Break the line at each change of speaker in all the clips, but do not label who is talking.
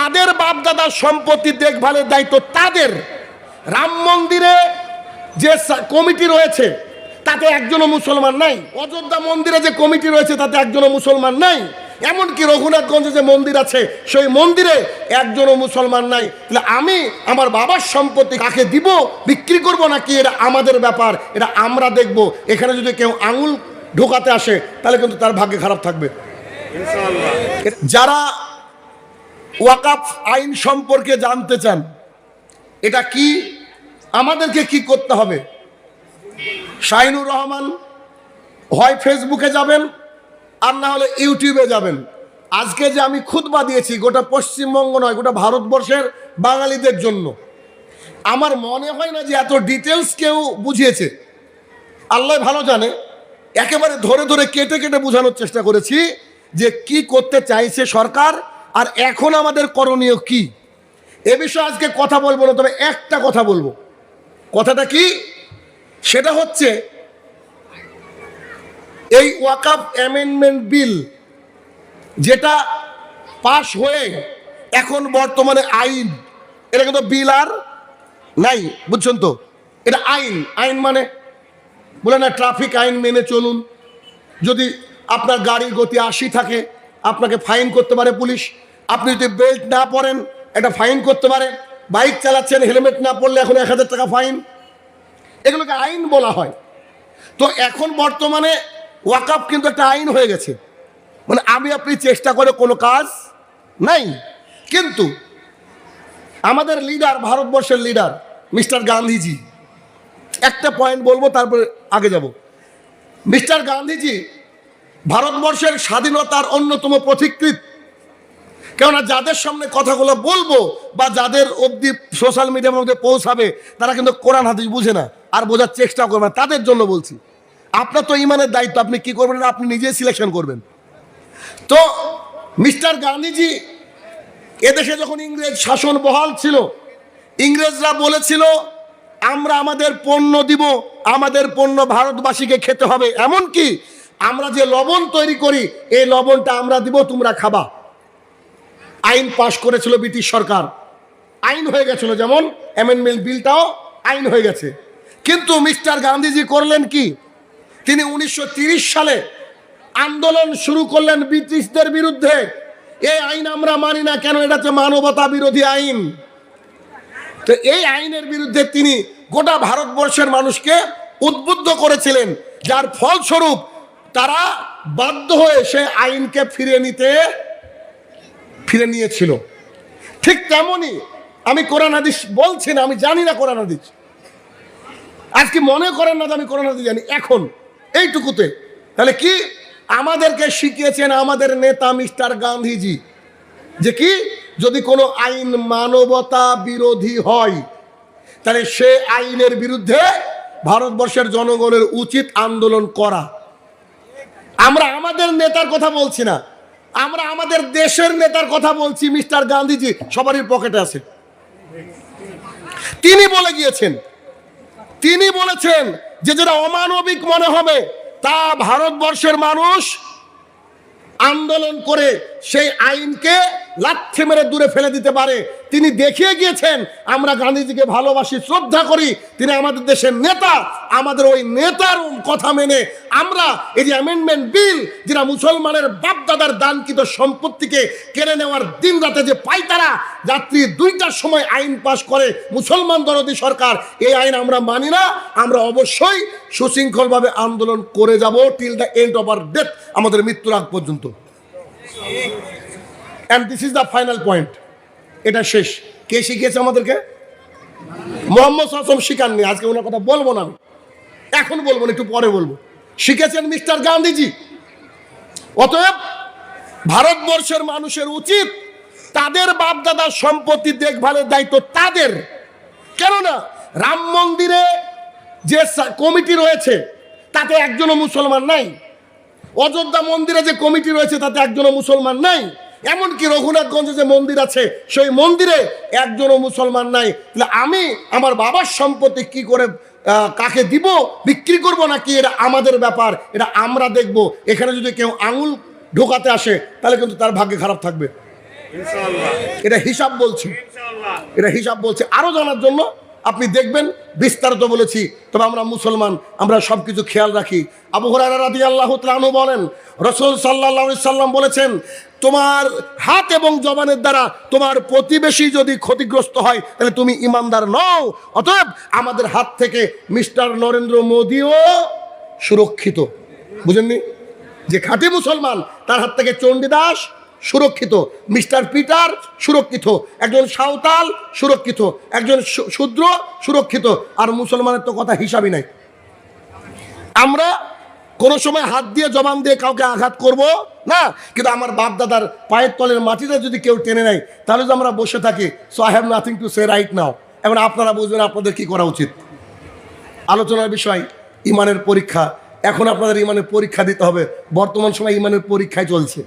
তাদের বাপদাদার সম্পত্তি দেখভালের দায়িত্ব তাদের। রাম মন্দিরে যে কমিটি রয়েছে তাতে একজনও মুসলমান নাই। অযোধ্যা মন্দিরে যে কমিটি রয়েছে তাতে একজনও মুসলমান নাই। এমনকি রঘুনাথগঞ্জে যে মন্দির আছে সেই মন্দিরে একজনও মুসলমান নাই। তাহলে আমি আমার বাবার সম্পত্তি কাকে দিব বিক্রি করব নাকি এটা আমাদের ব্যাপার? এটা আমরা দেখব। এখানে যদি কেউ আঙুল ঢোকাতে আসে তাহলে কিন্তু তার ভাগ্যে খারাপ থাকবে। যারা ওয়াকাফ আইন সম্পর্কে জানতে চান, এটা কি? আমাদেরকে কি করতে হবে? শাহিনুর রহমান হয় ফেসবুকে যাবেন, আর না হলে ইউটিউবে যাবেন। আজকে যে আমি খুতবা দিয়েছি, গোটা পশ্চিমবঙ্গ নয়, গোটা ভারতবর্ষের বাঙালিদের জন্য। আমার মনে হয় না যে এত ডিটেলস কেউ বুঝিয়েছে। আল্লাহ ভালো জানে, একেবারে ধরে ধরে কেটে কেটে বোঝানোর চেষ্টা করেছি যে কি করতে চাইছে সরকার আর এখন আমাদের করণীয় কি? এ বিষয়ে আজকে কথা বলব না, তবে একটা কথা বলব। কথাটা কি? সেটা হচ্ছে, এই ওয়াকাফ অ্যামেন্ডমেন্ট বিল যেটা পাশ হয়ে এখন বর্তমানে আইন, এটা কিন্তু বিল আর নাই, বুঝছেন তো? এটা আইন আইন মানে বলে না, ট্রাফিক আইন মেনে চলুন। যদি আপনার গাড়ির গতি আশি থাকে আপনাকে ফাইন করতে পারে পুলিশ। আপনি যদি বেল্ট না পরেন, একটা ফাইন করতে পারে। বাইক চালাচ্ছেন, হেলমেট না পরলে এখন এক হাজার টাকা ফাইন। এগুলোকে আইন বলা হয়। তো এখন বর্তমানে ওয়াকাপ কিন্তু একটা আইন হয়ে গেছে। মানে আমি, আপনি চেষ্টা করে কোনো কাজ নাই। কিন্তু আমাদের লিডার, ভারতবর্ষের লিডার, মিস্টার গান্ধীজি, একটা পয়েন্ট বলব, তারপরে আগে যাব। মিস্টার গান্ধীজি ভারতবর্ষের স্বাধীনতার অন্যতম পথিকৃত কেননা যাদের সামনে কথাগুলো বলব বা যাদের অবধি সোশ্যাল মিডিয়ার মধ্যে পৌঁছাবে, তারা কিন্তু কোরআন, হাদিস বুঝে না আর বোঝার চেষ্টা করবে না। তাদের জন্য বলছি, আপনার তো ইমানের দায়িত্ব, আপনি কি করবেন না, আপনি নিজেই সিলেকশন করবেন। তো মিস্টার গান্ধীজি এদেশে যখন ইংরেজ শাসন বহাল ছিল, ইংরেজরা বলেছিল, আমরা আমাদের পণ্য দিব, আমাদের পণ্য ভারতবাসীকে খেতে হবে। এমনকি আমরা যে লবণ তৈরি করি, এই লবণটা আমরা দিব, তোমরা খাবা। আইন পাশ করেছিল ব্রিটিশ সরকার। আইন হয়ে গেছিল যেমন, অ্যামেন্ডমেন্ট বিলটাও আইন হয়ে গেছে। কিন্তু মিস্টার গান্ধীজি করলেন কি? তিনি উনিশশো সালে আন্দোলন শুরু করলেন ব্রিটিশদের বিরুদ্ধে। এই আইন আমরা মানি না কেন? এটা হচ্ছে মানবতা বিরোধী আইন। তো এই আইনের বিরুদ্ধে তিনি গোটা ভারতবর্ষের মানুষকে উদ্বুদ্ধ করেছিলেন, যার ফলস্বরূপ তারা বাধ্য হয়ে সে আইনকে ফিরে নিতে, ফিরে নিয়েছিল। ঠিক তেমনই আমি কোরআন হাদিস বলছি না, আমি জানি না কোরআন হাদিস। আজকে মনে করেন না আমি কোরআন হাদিস জানি? এখন, এইটুকুতে। তাহলে কি আমাদেরকে শিখিয়েছেন আমাদের নেতা মিস্টার গান্ধীজি যে কি, যদি কোনো আইন মানবতা বিরোধী হয়, তাহলে সে আইনের বিরুদ্ধে ভারতবর্ষের জনগণের উচিত আন্দোলন করা। আমরা আমাদের নেতার কথা বলছি না। আমরা আমাদের দেশের নেতার কথা বলছি, মিস্টার গান্ধীজি সবারই পকেটে আছে। তিনি বলে গিয়েছেন, তিনি বলেছেন যে যেটা অমানবিক মনে হবে, তা ভারতবর্ষের মানুষ আন্দোলন করে সেই আইনকে লাথি মেরে দূরে ফেলে দিতে পারে। তিনি দেখিয়ে গিয়েছেন, আমরা গান্ধীজিকে ভালোবাসি, শ্রদ্ধা করি। তিনি আমাদের দেশের নেতা, আমাদের ওই নেতার কথা মেনে আমরা এই যে অ্যামেন্ডমেন্ট বিল যেটা মুসলমানের বাপদাদার দানকৃত সম্পত্তিকে কেড়ে নেওয়ার দিন রাতে যে পাই তারা, রাত্রি দুইটার সময় আইন পাশ করে মুসলমান দরদি সরকার, এই আইন আমরা মানি না। আমরা অবশ্যই সুশৃঙ্খলভাবে আন্দোলন করে যাব till the end of our death আমাদের মৃত্যুর আগ পর্যন্ত। And this is the final point এটা শেষ। কে শিখিয়েছে আমাদেরকে? মোহাম্মদ আসম শিখাননি আজকে ওনার কথা বলব না আমি। এখন বলব না, একটু পরে বলব। শিখেছেন মিস্টার গান্ধীজি। অতএব ভারতবর্ষের মানুষের উচিত তাদের বাপদাদার সম্পত্তি দেখভালের দায়িত্ব তাদের। কেননা রাম মন্দিরে যে কমিটি রয়েছে, তাতে একজনও মুসলমান নাই। অযোধ্যা মন্দিরে যে কমিটি রয়েছে, তাতে একজনও মুসলমান নাই। এমনকি রঘুনাথগঞ্জে যে মন্দির আছে সেই মন্দিরে একজনও মুসলমান নাই। তাহলে আমি আমার বাবার সম্পত্তি কি করে কাকে দিব বিক্রি করব নাকি এটা আমাদের ব্যাপার এটা আমরা দেখব। এখানে যদি কেউ আঙুল ঢোকাতে আসে তাহলে কিন্তু তার ভাগ্যে খারাপ থাকবে। এটা হিসাব বলছি। এটা হিসাব বলছে। আরও জানার জন্য আপনি দেখবেন, বিস্তারিত বলেছি। তবে আমরা মুসলমান, আমরা সব কিছু খেয়াল রাখি। আবু হরারা রাদি আল্লাহ বলেন, রসুল সাল্লাহ সাল্লাম বলেছেন, তোমার হাত এবং জবানের দ্বারা তোমার প্রতিবেশী যদি ক্ষতিগ্রস্ত হয়, তাহলে তুমি ইমানদার নও। অতএব আমাদের হাত থেকে মিস্টার নরেন্দ্র মোদীও সুরক্ষিত। বুঝেননি? যে খাঁটি মুসলমান, তার হাত থেকে চণ্ডীদাস সুরক্ষিত। মিস্টার পিটার সুরক্ষিত। একজন সাঁওতাল সুরক্ষিত। একজন শূদ্র সুরক্ষিত। আর মুসলমানের তো কথা হিসাবই নাই। আমরা কোনো সময় হাত দিয়ে, জবান দিয়ে কাউকে আঘাত করব না, কিন্তু আমার বাপ দাদার পায়ের তলের মাটিতে যদি কেউ টেনে নেয়, তাহলে যদি আমরা বসে থাকি। So I have nothing to say right now এখন আপনারা বুঝবেন আপনাদের কি করা উচিত। আলোচনার বিষয়, ইমানের পরীক্ষা। এখন আপনাদের ইমানের পরীক্ষা দিতে হবে। বর্তমান সময় ইমানের পরীক্ষায় চলছে।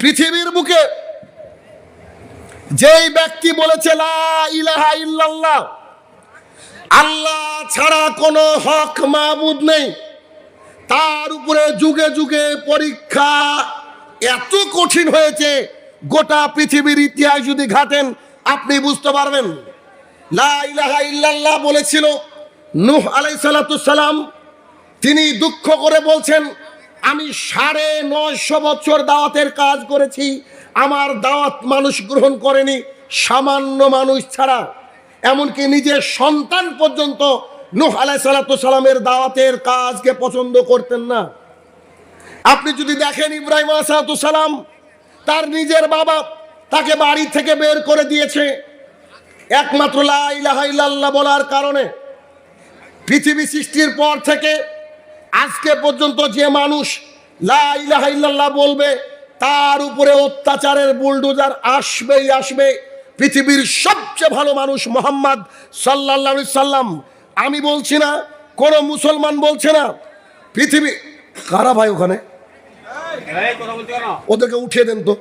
পৃথিবীর বুকে যেই ব্যক্তি বলেছে ইলাহা ইল্লাল্লাহ আল্লাহ ছাড়া কোনো হক মাবুদ নেই। তার উপরে যুগে যুগে পরীক্ষা এত কঠিন হয়েছে, গোটা পৃথিবীর ইতিহাস যদি ঘাটেন, আপনি বুঝতে পারবেন। লা ইলাহা ইল্লাল্লাহ বলেছিল, নূহ আলাইহিস সালাম, তিনি দুঃখ করে বলছেন আমি সাড়ে নয়শো বছর দাওয়াতের কাজ করেছি। আমার দাওয়াত মানুষ গ্রহণ করেনি, সামান্য মানুষ ছাড়া। এমনকি নিজের সন্তান পর্যন্ত নূহ আলাই সালামের দাওয়াতের কাজকে পছন্দ করতেন না। আপনি যদি দেখেন ইব্রাহিম সালাম তার নিজের বাবা তাকে বাড়ি থেকে বের করে দিয়েছে। একমাত্র লা ইলাহা ইল্লাল্লাহ বলার কারণে। পৃথিবী সৃষ্টির পর থেকে আজকে পর্যন্ত যে মানুষ লা ইলাহা ইল্লাল্লাহ বলবে, তার উপরে অত্যাচারের বুলডোজার আসবেই আসবে। পৃথিবীর সবচেয়ে ভালো মানুষ মোহাম্মদ সাল্লাহ সাল্লাম। আমি বলছি না, কোনো মুসলমান বলছে না, পৃথিবী কারা ভাই ওখানে? ওদেরকে উঠিয়ে দেন তো।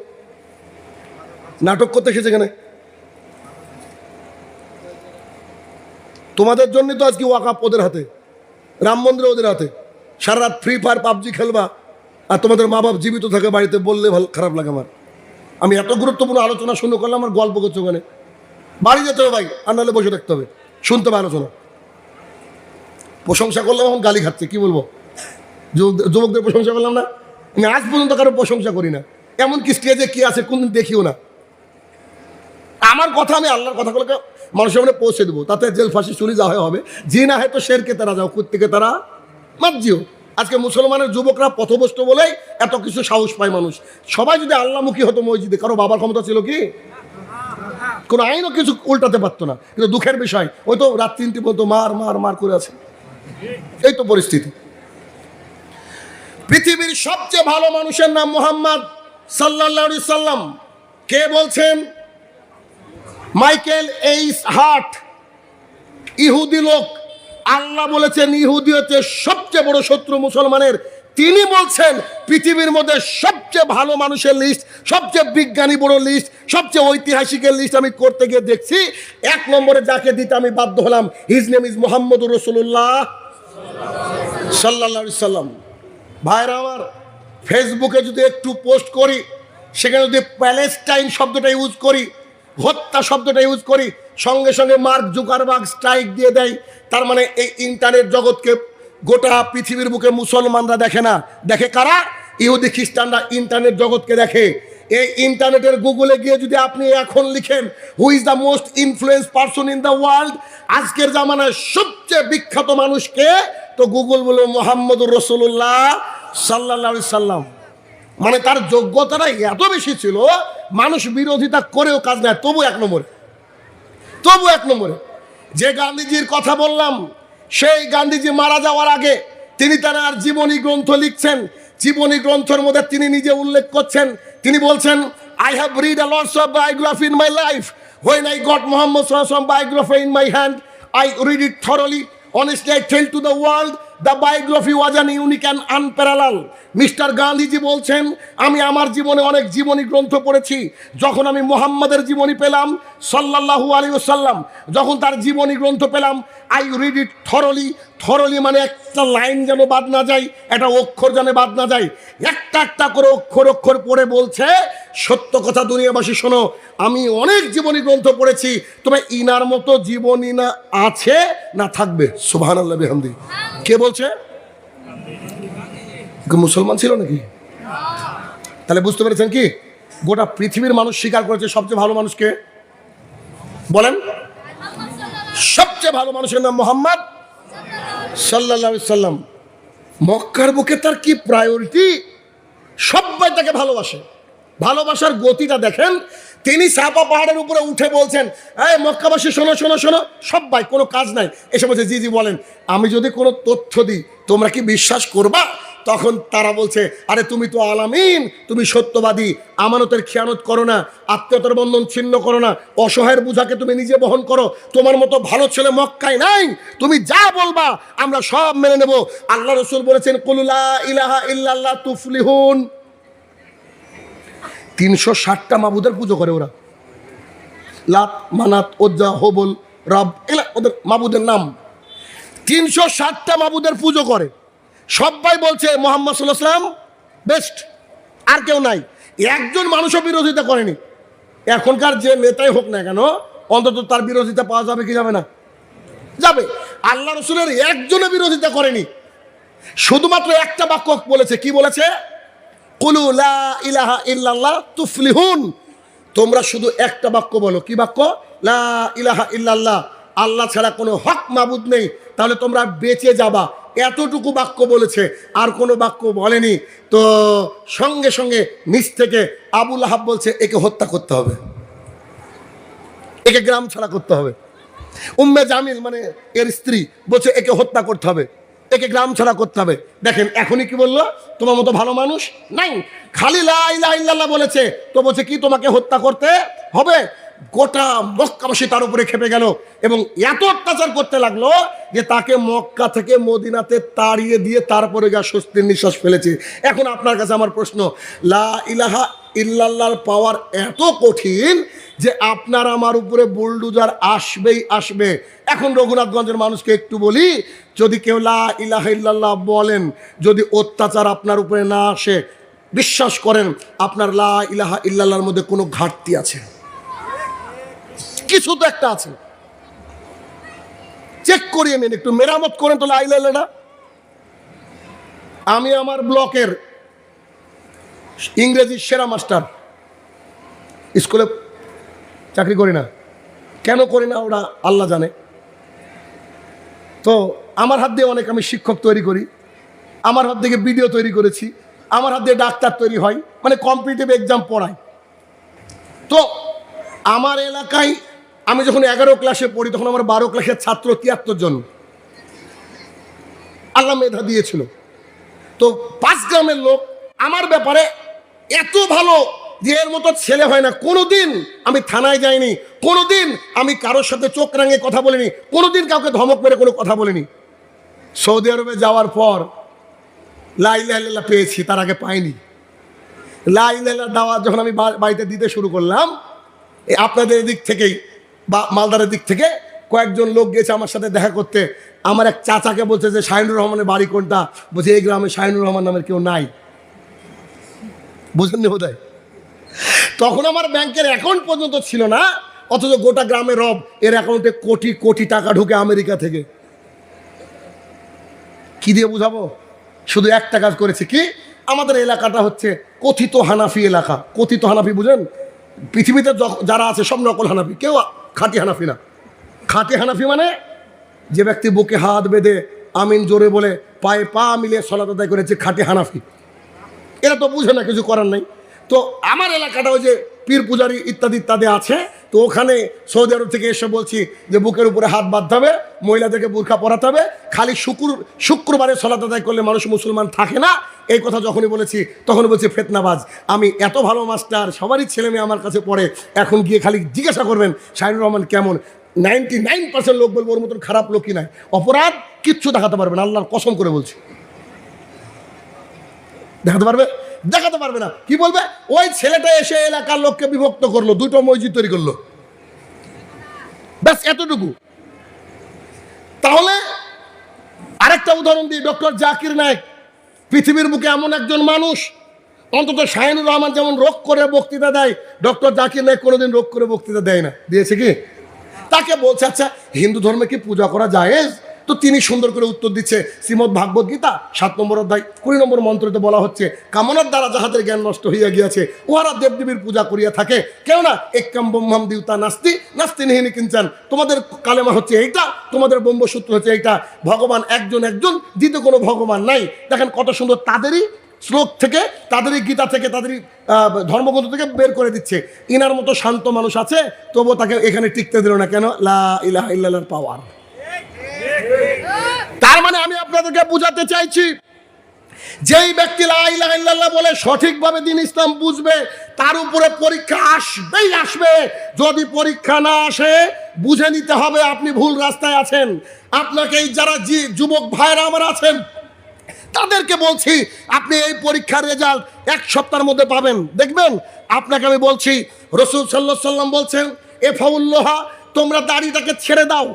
নাটক করতে এসেছে এখানে। তোমাদের জন্য তো আজকে ওয়াকাপ ওদের হাতে, রাম মন্দির ওদের হাতে। সারা রাত ফ্রি ফায়ার পাবজি খেলবা আর তোমাদের মা বাপ জীবিত থাকে বাড়িতে বললে ভালো খারাপ লাগে আমার। আমি এত গুরুত্বপূর্ণ আলোচনা শুনে করলাম, আমার গল্প করছ ওখানে। বাড়ি যেতে হবে ভাই, আর নাহলে বসে থাকতে হবে। শুনতে হবে আলোচনা প্রশংসা করলাম, এখন গালি খাচ্ছে, কি বলব? যুবক- যুবকদের প্রশংসা করলাম না? আমি আজ পর্যন্ত কারও প্রশংসা করি না। এমন কি স্টেজে কি আছে, কোনদিন দেখিও না। আমার কথা আমি আল্লাহর কথাগুলোকে মানুষের সামনে পৌঁছে দেবো। তাতে জেল ফাঁসি চুরি যা হয় হবে। জি না হয় তো শেরকে তারা, যাও থেকে তারা। মার্জিও আজকে মুসলমানের যুবকরা পথভ্রষ্ট বলেই এত কিছু সাহস পায় মানুষ। সবাই যদি আল্লাহমুখী হতো মসজিদে, কারও বাবার ক্ষমতা ছিল কি? কোনো আইনও কিছু উল্টাতে পারতো না। কিন্তু দুঃখের বিষয়, ওই তো রাত তিনটি পর্যন্ত মার মার মার করে আছে। এই তো পরিস্থিতি। পৃথিবীর সবচেয়ে ভালো মানুষের নাম মোহাম্মদ সাল্লাহ সাল্লাম। কে বলছেন? মাইকেল এইস হার্ট, ইহুদি লোক। আল্লাহ বলেছেন ইহুদি হচ্ছে সবচেয়ে বড় শত্রু মুসলমানের। তিনি বলছেন, পৃথিবীর মধ্যে সবচেয়ে ভালো মানুষের লিস্ট সবচেয়ে বিজ্ঞানী বড় লিস্ট সবচেয়ে ঐতিহাসিকের লিস্ট আমি করতে গিয়ে দেখছি, এক নম্বরে যাকে দিতে আমি বাধ্য হলাম হিজ নেম ইজ মোহাম্মদ রসুল্লাহ সাল্লাহ সাল্লাম। ভাইরা আমার ফেসবুকে যদি একটু পোস্ট করি, সেখানে যদি প্যালেস্টাইন শব্দটা ইউজ করি হত্যা শব্দটা ইউজ করি, সঙ্গে সঙ্গে মার্ক জুকারবার্গ স্ট্রাইক দিয়ে দেয়। তার মানে এই ইন্টারনেট জগৎকে গোটা পৃথিবীর বুকে মুসলমানরা দেখে না। দেখে কারা? ইহুদি খ্রিস্টানরা ইন্টারনেট জগৎকে দেখে। এই ইন্টারনেটের গুগলে গিয়ে যদি আপনি এখন লিখেন who is the most influence person in the world আজকের জামানায় সবচেয়ে বিখ্যাত মানুষকে তো গুগল বলে মোহাম্মদুর রসুল্লাহ সাল্লাহ সাল্লাম। মানে তার যোগ্যতাটা এত বেশি ছিল, মানুষ বিরোধিতা করেও কাজ নেয় তবু এক নম্বরে। তবু এক নম্বরে। যে গান্ধীজির কথা বললাম, সেই গান্ধীজি মারা যাওয়ার আগে তিনি তার জীবনী গ্রন্থ লিখছেন। জীবনী গ্রন্থের মধ্যে তিনি নিজে উল্লেখ করছেন। তিনি বলছেন I have read a lots of biography in my life when I got Mohammad biography in my hand I read it thoroughly Honestly, I tell to the world, the biography was an unique and unparalleled. Mister Gandhiji বলছেন আমি আমার জীবনে অনেক জীবনী গ্রন্থ পড়েছি যখন আমি মোহাম্মদের জীবনী পেলাম সাল্লাল্লাহু আলী সাল্লাম যখন তার জীবনী গ্রন্থ পেলাম I read it thoroughly thoroughly মানে একটা লাইন যেন বাদ না যায়, একটা অক্ষর যেন বাদ না যায়। একটা একটা করে অক্ষর অক্ষর পড়ে বলছে, সত্য কথা দুনিয়াবাসী, শোনো, আমি অনেক জীবনী গ্রন্থ পড়েছি, তবে ইনার মতো জীবনী না আছে, না থাকবে। সুবাহান আল্লাহ বেহামদি। কে বলছে? মুসলমান ছিল নাকি? তাহলে বুঝতে পেরেছেন কি? গোটা পৃথিবীর মানুষ স্বীকার করেছে সবচেয়ে ভালো মানুষকে। বলেন। সবচেয়ে ভালো মানুষের নাম মোহাম্মদ সাল্লাহ সাল্লাম, মক্কার বুকে তার কি প্রায়োরিটি সবাই তাকে ভালোবাসে। ভালোবাসার গতিটা দেখেন, তিনি সাপা পাহাড়ের উপরে উঠে বলছেন, এই মক্কাবাসী, শোনো শোনো শোনো। সবাই, কোনো কাজ নাই। এসে বলছে, জি জি, বলেন। আমি যদি কোনো তথ্য দিই, তোমরা কি বিশ্বাস করবা? তখন তারা বলছে, আরে তুমি তো আলামিন, তুমি সত্যবাদী, আমানতের খেয়ানত করো না, আত্মীয়তার বন্ধন ছিন্ন করো না, অসহায়ের বুঝাকে তুমি নিজে বহন করো, তোমার মতো ভালো ছেলে মক্কায় নাই, তুমি যা বলবা, আমরা সব মেনে নেব। আল্লাহ রসুল বলেছেন কলুলা ইলাহা ইল্লাল্লাহ তুফলিহুন। তিনশো ষাটটা মাবুদের পুজো করে ওরা। লাত, মানাত, ওজ্জা, হোবল, রব এগুলা ওদের মাবুদের নাম। তিনশো ষাটটা মাবুদের পুজো করে। সবাই বলছে মোহাম্মদ সাল্লাহ বেস্ট, আর কেউ নাই। একজন মানুষও বিরোধিতা করেনি। এখনকার যে নেতাই হোক না কেন, অন্তত তার বিরোধিতা পাওয়া যাবে কি যাবে না? যাবে। আল্লাহ রসুলের একজনও বিরোধিতা করেনি। শুধুমাত্র একটা বাক্য বলেছে, কি বলেছে? ইলাহা ইল্লাল্লাহ তোমরা শুধু একটা বাক্য বলো, কি বাক্য? লা ইলাহা ইল্লাল্লাহ। আল্লাহ ছাড়া কোনো হক মাবুদ নেই। তাহলে তোমরা বেঁচে যাবা। এতটুকু বাক্য বলেছে, আর কোনো বাক্য বলেনি। তো সঙ্গে সঙ্গে নিচ থেকে আবুল আহাব বলছে, একে হত্যা করতে হবে। একে গ্রাম ছাড়া করতে হবে। উম্মে জামিল মানে এর স্ত্রী, বলছে, একে হত্যা করতে হবে। একে গ্রাম ছাড়া করতে হবে। দেখেন, এখনই কি বলল? তোমার মতো ভালো মানুষ নাই। খালি লা ইলাহা বলেছে। তো বলছে, কি তোমাকে হত্যা করতে হবে? গোটা মক্কাবাসী তার উপরে খেপে গেল এবং এত অত্যাচার করতে লাগল যে তাকে মক্কা থেকে মদিনাতে তাড়িয়ে দিয়ে তারপরে গা স্বস্তির নিঃশ্বাস ফেলেছে। এখন আপনার কাছে আমার প্রশ্ন, লা ইলাহা ইল্লাল্লাহর পাওয়ার এত কঠিন যে আপনার আমার উপরে বুলডুজার আসবেই আসবে। এখন রঘুনাথগঞ্জের মানুষকে একটু বলি, যদি কেউ লা ইলাহা ইল্লাল্লাহ বলেন, যদি অত্যাচার আপনার উপরে না আসে, বিশ্বাস করেন, আপনার লা ইলাহা ইল্লাল্লাহর মধ্যে কোনো ঘাটতি আছে। কিছু তো একটা আছে। চেক করিয়ে নিন একটু মেরামত করেন তো লা ইলাহা ইল্লাল্লাহটা আমি আমার ব্লকের ইংরেজির সেরা মাস্টার। স্কুলে চাকরি করি না। কেন করি না ওরা, আল্লাহ জানে। তো আমার হাত দিয়ে অনেক আমি শিক্ষক তৈরি করি। আমার হাত থেকে ভিডিও তৈরি করেছি। আমার হাত দিয়ে ডাক্তার তৈরি হয়। মানে কম্পিটিটিভ এক্সাম পড়াই তো আমার এলাকায় আমি যখন এগারো ক্লাসে পড়ি, তখন আমার বারো ক্লাসের ছাত্র তিয়াত্তর জন। আল্লাহ মেধা দিয়েছিল। তো পাঁচ গ্রামের লোক, আমার ব্যাপারে এত ভালো যে এর মতো ছেলে হয় না। কোনোদিন আমি থানায় যাইনি, কোনোদিন আমি কারোর সাথে চোখ রাঙে কথা বলিনি, কোনোদিন কাউকে ধমক মেরে কোনো কথা বলিনি। সৌদি আরবে যাওয়ার পর লাই লাইলা পেয়েছি, তার আগে পাইনি। লাইলা দাওয়া যখন আমি বাড়িতে দিতে শুরু করলাম আপনাদের দিক থেকেই বা মালদারের দিক থেকে কয়েকজন লোক গেছে আমার সাথে দেখা করতে। আমার এক চাচাকে বলছে যে, শাহিনুর রহমানের বাড়ি কোনটা? বলছে, এই গ্রামে শাহিনুর রহমান নামের কেউ নাই। বুঝেননি বোধ তখন আমার ব্যাংকের অ্যাকাউন্ট পর্যন্ত ছিল না, অথচ গোটা গ্রামে রব, এর অ্যাকাউন্টে কোটি কোটি টাকা ঢুকে আমেরিকা থেকে। কি দিয়ে বুঝাবো? শুধু একটা কাজ করেছে কি? আমাদের এলাকাটা হচ্ছে কথিত হানাফি এলাকা। কথিত হানাফি বুঝেন? পৃথিবীতে যারা আছে সব নকল হানাফি। কেউ খাঁটি হানাফি না। খাঁটি হানাফি মানে যে ব্যক্তি বুকে হাত বেঁধে আমিন জোরে বলে পায়ে পা মিলিয়ে সলাত আদায় করেছে, খাঁটি হানাফি। এরা তো বুঝে না, কিছু করার নাই। তো আমার এলাকাটা ওই যে পীর পূজারি ইত্যাদি ইত্যাদি আছে তো ওখানে সৌদি আরব থেকে এসে বলছি যে বুকের উপরে হাত বাঁধতে হবে, মহিলাদেরকে বোরখা পরাতে হবে। খালি শুক্র, শুক্রবারে সলাত আদায় করলে মানুষ মুসলমান থাকে না। এই কথা যখনই বলেছি তখন বলছি, ফেতনাবাজ, আমি এত ভালো মাস্টার, সবারই ছেলে মেয়ে আমার কাছে পড়ে, এখন গিয়ে খালি জিজ্ঞাসা করবেন, শাহিনুর রহমান কেমন? নাইনটি নাইন পার্সেন্ট লোক বলব ওর মতন খারাপ লোকই নাই। অপরাধ কিচ্ছু দেখাতে পারবেন আল্লাহর কসম করে বলছি। দেখাতে পারবে? দেখাতে পারবে না। কি বলবে? ওই ছেলেটা এসে এলাকার লোককে বিভক্ত করল, দুটো মসজিদ তৈরি করল। ব্যাস, এতটুকু। তাহলে আরেকটা উদাহরণ দিই, ডক্টর জাকির নায়ক। পৃথিবীর মুখে এমন একজন মানুষ, অন্তত শাহিনুর রহমান যেমন রোগ করে বক্তৃতা দেয়, ডক্টর জাকির নায়ক কোনোদিন রোগ করে বক্তৃতা দেয় না। দিয়েছে কি? তাকে বলছে আচ্ছা হিন্দু ধর্মে কি পূজা করা যায় তো তিনি সুন্দর করে উত্তর দিচ্ছে শ্রীমদ ভাগবত গীতা, সাত নম্বর অধ্যায়, কুড়ি নম্বর মন্ত্রতে বলা হচ্ছে, কামনার দ্বারা যাহাদের জ্ঞান নষ্ট হইয়া গিয়াছে, উহারা দেবদেবীর পূজা করিয়া থাকে। কেননা একাম ব্রহ্মাম দিউতা নাস্তি নাস্তি নিহিনী কিনচান তোমাদের কালেমা হচ্ছে এইটা, তোমাদের ব্রহ্মসূত্র হচ্ছে এইটা। ভগবান একজন একজন দ্বিতীয় কোনো ভগবান নাই। দেখেন কত সুন্দর তাদেরই শ্লোক থেকে, তাদেরই গীতা থেকে, তাদেরই ধর্মগ্রন্থ থেকে বের করে দিচ্ছে। ইনার মতো শান্ত মানুষ আছে, তবুও তাকে এখানে টিকতে দিল না কেন? লা ইলাহা পাওয়ার তার মানে আমি আপনাদেরকে বোঝাতে চাইছি, যেই ব্যক্তি লা ইলাহা ইল্লাল্লাহ বলে সঠিকভাবে দিন ইসলাম বুঝবে, তার উপরে পরীক্ষা আসবেই আসবে। যদি পরীক্ষা না আসে, বুঝে নিতে হবে আপনি ভুল রাস্তায় আছেন। আপনাকে এই যারা যুবক ভাইরা আমার আছেন, তাদেরকে বলছি, আপনি এই পরীক্ষার রেজাল্ট এক সপ্তাহের মধ্যে পাবেন। দেখবেন, আপনাকে আমি বলছি, রসুল সাল্লাহ সাল্লাম বলছেন এ ফাউল্লোহা তোমরা দাড়িটাকে ছেড়ে দাও।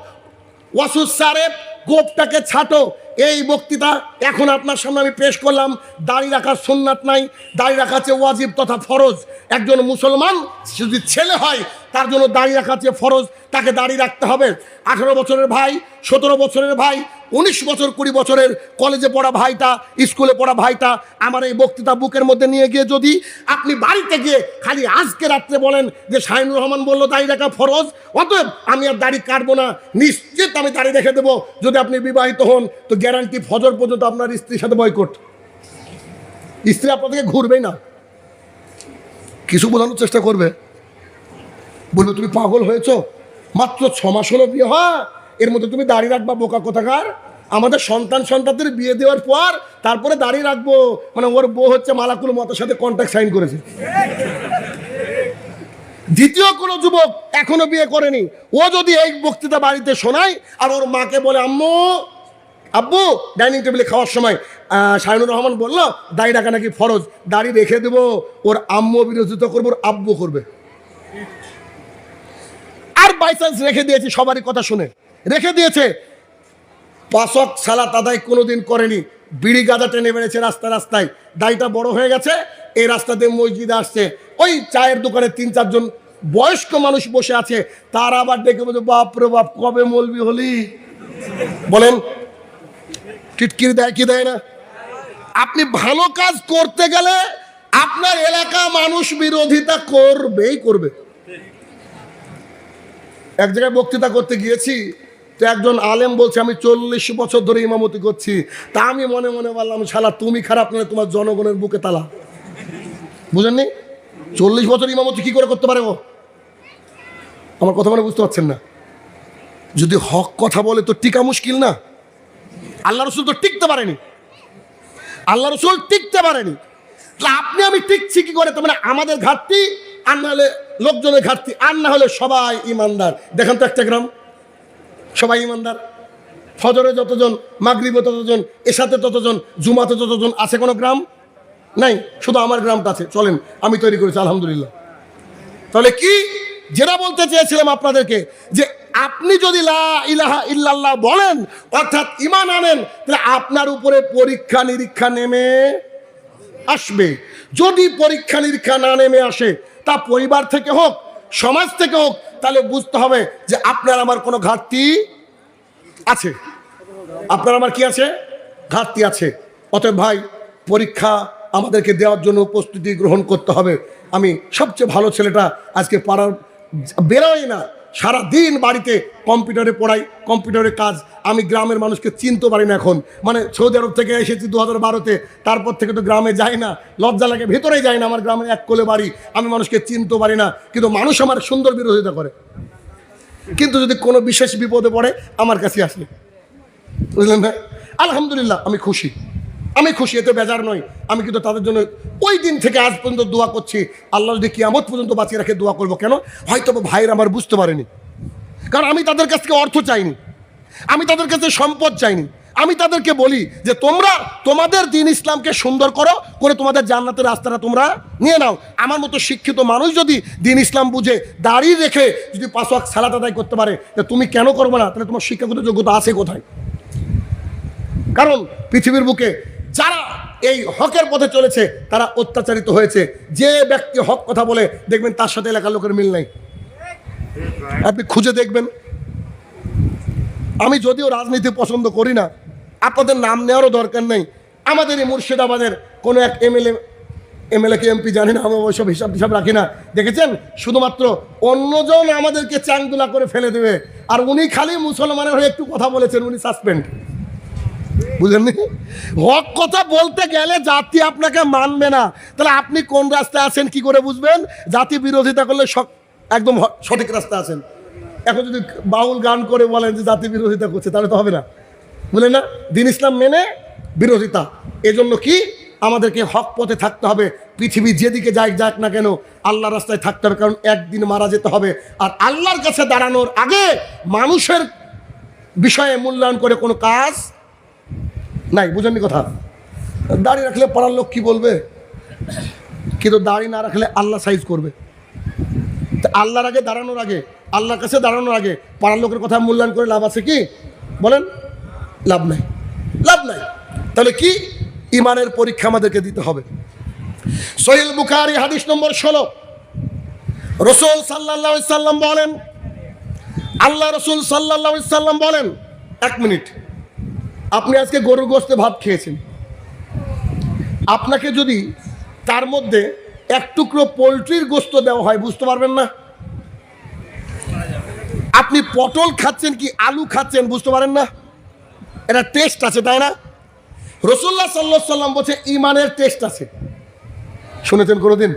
ওয়াসুস সারেব গোপটাকে ছাটো। এই বক্তৃতা এখন আপনার সামনে আমি পেশ করলাম। দাড়ি রাখার সুন্নাত নাই, দাড়ি রাখা চেয়ে ওয়াজিব তথা ফরজ। একজন মুসলমান যদি ছেলে হয়, তার জন্য দাড়ি রাখা হচ্ছে ফরজ, তাকে দাড়ি রাখতে হবে। আঠারো বছরের ভাই, সতেরো বছরের ভাই, উনিশ বছর, কুড়ি বছরের কলেজে পড়া ভাইটা, স্কুলে পড়া ভাইটা আমার এই বক্তৃতা বুকের মধ্যে নিয়ে গিয়ে যদি আপনি বাড়িতে গিয়ে খালি আজকে রাত্রে বলেন যে শাহিনুর রহমান বলল দাড়ি রাখা ফরজ, অতএব আমি আর দাড়ি কাটবো না। নিশ্চিত আমি দাড়ি রেখে দেবো। যদি আপনি বিবাহিত হন, তো গ্যারান্টি ফজর পর্যন্ত আপনার স্ত্রীর সাথে বয়কট স্ত্রী আপনাদেরকে ঘুরবেই না। কিছু বোঝানোর চেষ্টা করবে। বলবে, তুমি পাগল হয়েছো? মাত্র ছ মাস হলো বিয়ে, হয়? এর মধ্যে তুমি দাঁড়িয়ে রাখবা বোকা কোথাকার। আমাদের সন্তান সন্তানদের বিয়ে দেওয়ার পর তারপরে দাঁড়িয়ে রাখব। মানে ওর বউ হচ্ছে মালাকুল মতের সাথে কন্ট্যাক্ট সাইন করেছে। দ্বিতীয় কোনো যুবক এখনও বিয়ে করেনি। ও যদি এই বক্তৃতা বাড়িতে শোনায় আর ওর মাকে বলে, আম্মু আব্বু, ডাইনিং টেবিলে খাওয়ার সময় শাহিনুর রহমান বলল, দাড়ি ডাকা নাকি ফরজ? দাড়ি রেখে দেবো, ওর আম্মু বিরোধিতা করব, ওর আব্বু করবে। আর বাই চান্স রেখে দিয়েছে, সবারই কথা শুনে। রেখে দিয়েছে। পাশক সালাত আদায় কোনোদিন করেনি। বিড়ি গাঁদা টেনে বেড়েছে রাস্তা রাস্তায়। দাড়িটা বড় হয়ে গেছে, এই রাস্তা দিয়ে মসজিদে আসছে। ওই চায়ের দোকানে তিন চারজন বয়স্ক মানুষ বসে আছে। তার আবার ডেকে বলছে বাপ রে বাপ, কবে মলবি হলি? বলেন টিটকিরি দেয়, কি দেয় না? আপনি ভালো কাজ করতে গেলে আপনার এলাকা মানুষ বিরোধিতা করবেই করবে। এক জায়গায় বক্তৃতা করতে গিয়েছি, তো একজন আলেম বলছে, আমি চল্লিশ বছর ধরে ইমামতি করছি। তা আমি মনে মনে বললাম, শালা, তুমি খারাপ নয় তোমার জনগণের বুকে তালা। বুঝেননি? চল্লিশ বছর ইমামতি কি করে করতে পারে ও? আমার কথা মানে বুঝতে পারছেন না। যদি হক কথা বলে, তো টিকা মুশকিল না? আল্লাহ রসুল তো টিকতে পারেনি। আল্লাহ রসুল টিকতে পারেনি। আপনি আমি টিকছি কি করে? তার মানে আমাদের ঘাটতি, আর না হলে লোকজনের ঘাটতি, আর না হলে সবাই ইমানদার। দেখেন তো একটা গ্রাম। সবাই ইমানদার। ফজরে যতজন, মাগরিবে ততজন, এসাতে ততজন, জুমাতে ততজন আছে কোনো গ্রাম? নাই। শুধু আমার গ্রামটা আছে। চলেন, আমি তৈরি করেছি, আলহামদুলিল্লাহ। তাহলে কি? যেটা বলতে চেয়েছিলাম আপনাদেরকে, যে আপনি যদি লা ইলাহা ইল্লাল্লাহ বলেন, অর্থাৎ ইমান আনেন, তাহলে আপনার উপরে পরীক্ষা নিরীক্ষা নেমে আসবে। যদি পরীক্ষা নিরীক্ষা না নেমে আসে, তা পরিবার থেকে হোক, সমাজ থেকে হোক, তাহলে বুঝতে হবে যে আপনার আমার কোনো ঘাটতি আছে। আপনার আমার কি আছে? ঘাটতি আছে। অতএব ভাই, পরীক্ষা আমাদেরকে দেওয়ার জন্য প্রস্তুতি গ্রহণ করতে হবে। আমি সবচেয়ে ভালো ছেলেটা আজকে পাড়ার বেরোই না। সারা দিন বাড়িতে কম্পিউটারে পড়াই, কম্পিউটারে কাজ। আমি গ্রামের মানুষকে চিনতে পারি না এখন। মানে সৌদি আরব থেকে এসেছি দু হাজার বারোতে। তারপর থেকে তো গ্রামে যাই না, লজ্জা লাগে ভেতরেই যাই না আমার গ্রামের এক কোলে বাড়ি। আমি মানুষকে চিনতে পারি না, কিন্তু মানুষ আমার সুন্দর বিরোধিতা করে। কিন্তু যদি কোনো বিশেষ বিপদে পড়ে, আমার কাছে আসে। বুঝলেন না? আলহামদুলিল্লাহ, আমি খুশি। আমি খুশি এতে বেজার নই আমি কিন্তু তাদের জন্য ওই দিন থেকে আজ পর্যন্ত দোয়া করছি। আল্লাহ যদি কিয়ামত পর্যন্ত বাঁচিয়ে রাখে, দোয়া করব কেন? হয়তো ভাইয়ের আমার বুঝতে পারেনি। কারণ আমি তাদের কাছ থেকে অর্থ চাইনি। আমি তাদের কাছে সম্পদ চাইনি। আমি তাদেরকে বলি যে তোমরা তোমাদের দিন ইসলামকে সুন্দর করো, করে তোমাদের জান্নাতের রাস্তাটা তোমরা নিয়ে নাও। আমার মতো শিক্ষিত মানুষ যদি দিন ইসলাম বুঝে দাঁড়িয়ে রেখে যদি পাঁচ ওয়াক্ত সালাত আদায় করতে পারে তুমি কেন করবে না? তাহলে তোমার শিক্ষাগত যোগ্যতা আছে কোথায়? কারণ পৃথিবীর বুকে যারা এই হকের পথে চলেছে, তারা অত্যাচারিত হয়েছে। যে ব্যক্তি হক কথা বলে, দেখবেন তার সাথে এলাকার লোকের মিল নাই। আপনি খুঁজে দেখবেন। আমি যদিও রাজনীতি পছন্দ করি না, আপনাদের নাম নেওয়ারও দরকার নেই। আমাদের এই মুর্শিদাবাদের কোনো এক এমএলএ এমএলএ কে এমপি জানি না আমি ওইসব হিসাব হিসাব রাখি না। দেখেছেন? শুধুমাত্র অন্যজন আমাদেরকে চাংদুলা করে ফেলে দেবে। আর উনি খালি মুসলমানের হয়ে একটু কথা বলেছেন, উনি সাসপেন্ড বুঝলেননি হক কথা বলতে গেলে জাতি আপনাকে মানবে না। তাহলে আপনি কোন রাস্তায় আছেন কি করে বুঝবেন? জাতি বিরোধিতা করলে একদম সঠিক রাস্তা আছেন। এখন যদি বাউল গান করে বলেন যে জাতি বিরোধিতা করছে, তাহলে তো হবে না। বুঝলেন না? দিন ইসলাম মেনে বিরোধিতা। এজন্য কি? আমাদেরকে হক পথে থাকতে হবে। পৃথিবী যেদিকে যাক যাক না কেন আল্লাহ রাস্তায় থাকতে হবে। কারণ একদিন মারা যেতে হবে। আর আল্লাহর কাছে দাঁড়ানোর আগে মানুষের বিষয়ে মূল্যায়ন করে কোনো কাজ নাই, বুঝেননি কথা? দাড়ি রাখলে পাড়ার লোক কি বলবে? কিন্তু দাড়ি না রাখলে আল্লাহ সাইজ করবে। তা আল্লাহর আগে দাঁড়ানোর আগে, আল্লাহর কাছে দাঁড়ানোর আগে পাড়ার লোকের কথা মূল্যায়ন করে লাভ আছে কি? বলেন, লাভ নাই। লাভ নাই। তাহলে কি? ইমানের পরীক্ষা আমাদেরকে দিতে হবে। সোহেল বুখারি, হাদিস নম্বর ষোলো। রসুল সাল্লাহ সাল্লাম বলেন, আল্লাহ রসুল সাল্লাহ সাল্লাম বলেন, এক মিনিট। আপনি আজকে গরুর গোস্তে ভাত খেয়েছেন। আপনাকে যদি তার মধ্যে এক টুকরো পোলট্রির গোস্ত দেওয়া হয়, বুঝতে পারবেন না? আপনি পটল খাচ্ছেন কি আলু খাচ্ছেন, বুঝতে পারেন না? এটা টেস্ট আছে, তাই না? রসুল্লাহ সাল্লাহ সাল্লাম বলছে, ইমানের টেস্ট আছে। শুনেছেন কোনোদিন?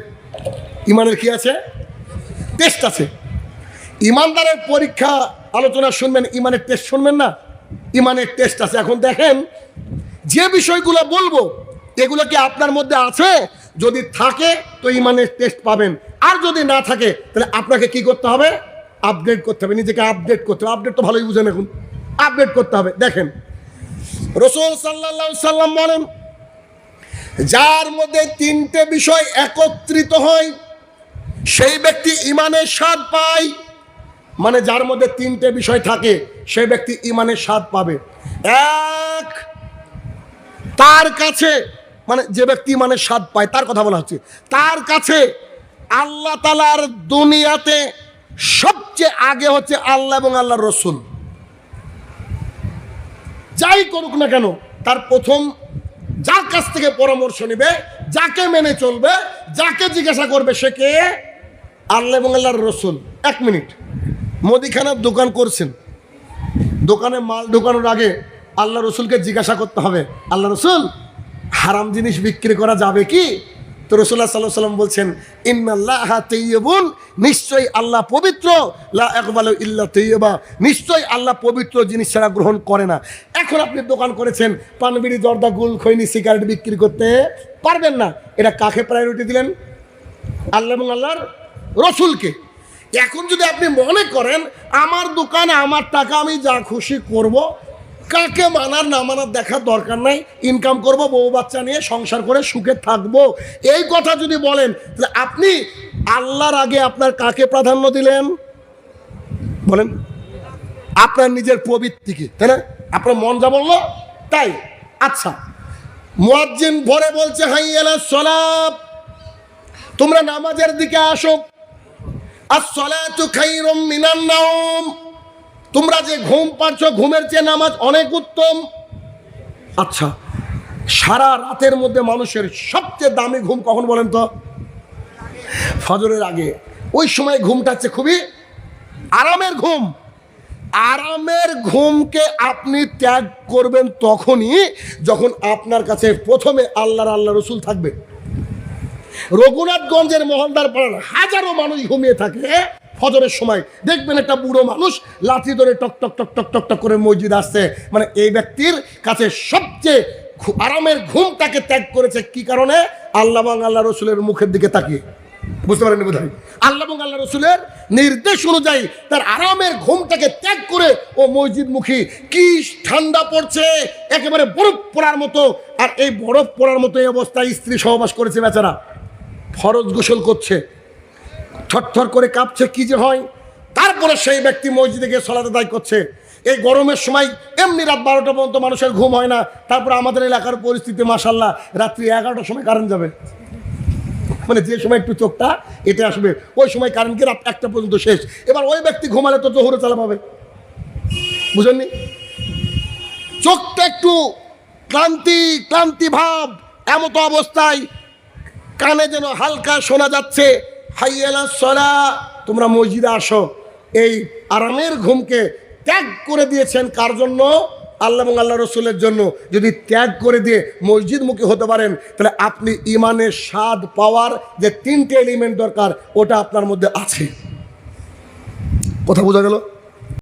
ইমানের কি আছে? টেস্ট আছে। ইমানদারের পরীক্ষা, আলোচনা শুনবেন, ইমানের টেস্ট শুনবেন না? ইমানের টেস্ট আছে। এখন দেখেন, যে বিষয়গুলো বলব, এগুলো কি আপনার মধ্যে আছে? যদি থাকে, তো ইমানের টেস্ট পাবেন। আর যদি না থাকে, তাহলে আপনাকে কি করতে হবে? আপডেট করতে হবে। নিজেকে আপডেট করতে হবে। আপডেট তো ভালোই বুঝেন এখন। আপডেট করতে হবে। দেখেন, রসুল সাল্লাহ সাল্লাম বলেন, যার মধ্যে তিনটে বিষয় একত্রিত হয়, সেই ব্যক্তি ইমানের স্বাদ পায় মানে যার মধ্যে তিনটে বিষয় থাকে, সে ব্যক্তি ইমানের স্বাদ পাবে। এক, তার কাছে মানে যে ব্যক্তি ইমানের স্বাদ পায়, তার কথা বলা হচ্ছে। তার কাছে আল্লাহ তালার দুনিয়াতে সবচেয়ে আগে হচ্ছে আল্লাহ এবং আল্লাহর রসুল। যাই করুক না কেন, তার প্রথম যার কাছ থেকে পরামর্শ নেবে, যাকে মেনে চলবে, যাকে জিজ্ঞাসা করবে, সে কে? আল্লাহ এবং আল্লাহর রসুল। এক মিনিট। মুদিখানার দোকান করছেন। দোকানে মাল ঢোকানোর আগে আল্লাহ রসুলকে জিজ্ঞাসা করতে হবে, আল্লাহ রসুল, হারাম জিনিস বিক্রি করা যাবে কি? তো রসুল্লাহ সাল্লাহ সাল্লাম বলছেন, ইন্নাল্লাহ তৈয়বুন নিশ্চয়ই আল্লাহ পবিত্র। লা একবাল ইল্লা তৈয়বা নিশ্চয়ই আল্লাহ পবিত্র জিনিস ছাড়া গ্রহণ করে না। এখন আপনি দোকান করেছেন পানবিড়ি জর্দা, গুল, খৈনি, সিগারেট বিক্রি করতে পারবেন না। এটা কাকে প্রায়োরিটি দিলেন? আল্লাহ এবং আল্লাহর রসুলকে। এখন যদি আপনি মনে করেন, আমার দোকানে আমার টাকা, আমি যা খুশি করব, কাকে মানার না মানার দেখার দরকার নাই ইনকাম করব, বউ বাচ্চা নিয়ে সংসার করে সুখে থাকব। এই কথা যদি বলেন, তাহলে আপনি আল্লাহর আগে আপনার কাকে প্রাধান্য দিলেন? বলেন। আপনার নিজের প্রবৃত্তিকে, তাই না? আপনার মন যা বলল, তাই। আচ্ছা মুয়াজ্জিন ভরে বলছে হাই এলা সলাপ। তোমরা নামাজের দিকে আসো। তোমরা যে ঘুম পাচ্ছ ঘুমের চেয়ে নামাজ অনেক উত্তম। আচ্ছা সারা রাতের মধ্যে মানুষের সবচেয়ে দামি ঘুম কখন বলেন তো? ফজরের আগে। ওই সময় ঘুমটা হচ্ছে খুবই আরামের ঘুম। আরামের ঘুমকে আপনি ত্যাগ করবেন তখনই যখন আপনার কাছে প্রথমে আল্লাহর আল্লাহ রসুল থাকবে। রঘুনাথগঞ্জের মহলদার পাড়ার হাজারো মানুষ ঘুমিয়ে থাকে। ফজরের সময় দেখবেন একটা বুড়ো মানুষ লাঠি ধরে টক টক টক টক টক টক করে মসজিদ আসছে। মানে এই ব্যক্তির কাছে সবচেয়ে আরামের ঘুমটাকে ত্যাগ করেছে কি কারণে? আল্লাহ আল্লাহ রসুলের মুখের দিকে তাকিয়ে। বুঝতে পারেন বোধ হয় আল্লাহ এবং আল্লাহ রসুলের নির্দেশ অনুযায়ী তার আরামের ঘুমটাকে ত্যাগ করে ও মসজিদমুখী কি ঠান্ডা পড়ছে, একেবারে বরফ পড়ার মতো। আর এই বরফ পড়ার মতো এই অবস্থায় স্ত্রী সহবাস করেছে বেচারা। ফরজ গোসল করছে, থরথর করে কাঁপছে, কি যে হয়? তারপরে সেই ব্যক্তি মসজিদে গিয়ে সলাতে দায় করছে। এই গরমের সময় এমনি রাত বারোটা পর্যন্ত মানুষের ঘুম হয় না। তারপর আমাদের এলাকার পরিস্থিতি মাসাল্লাহ রাত্রি এগারোটার সময় কারেন্ট যাবে। মানে যে সময় একটু চোখটা এটা আসবে, ওই সময় কারেন্ট কি রাত একটা পর্যন্ত শেষ। এবার ওই ব্যক্তি ঘুমালে তো জোহরে চালা পাবে বুঝেননি? চোখটা একটু ক্লান্তি ক্লান্তি ভাব, এমতো অবস্থায় কানে যেন হালকা শোনা যাচ্ছে। হাইয়ালা সলা, তোমরা মসজিদে আসো। এই আরামের ঘুমকে ত্যাগ করে দিয়েছেন কার জন্য? আল্লাহ এবং আল্লাহ রসুলের জন্য। যদি ত্যাগ করে দিয়ে মসজিদমুখী হতে পারেন, তাহলে আপনি ইমানের স্বাদ পাওয়ার যে তিনটে এলিমেন্ট দরকার, ওটা আপনার মধ্যে আছে। কথা বোঝা গেল?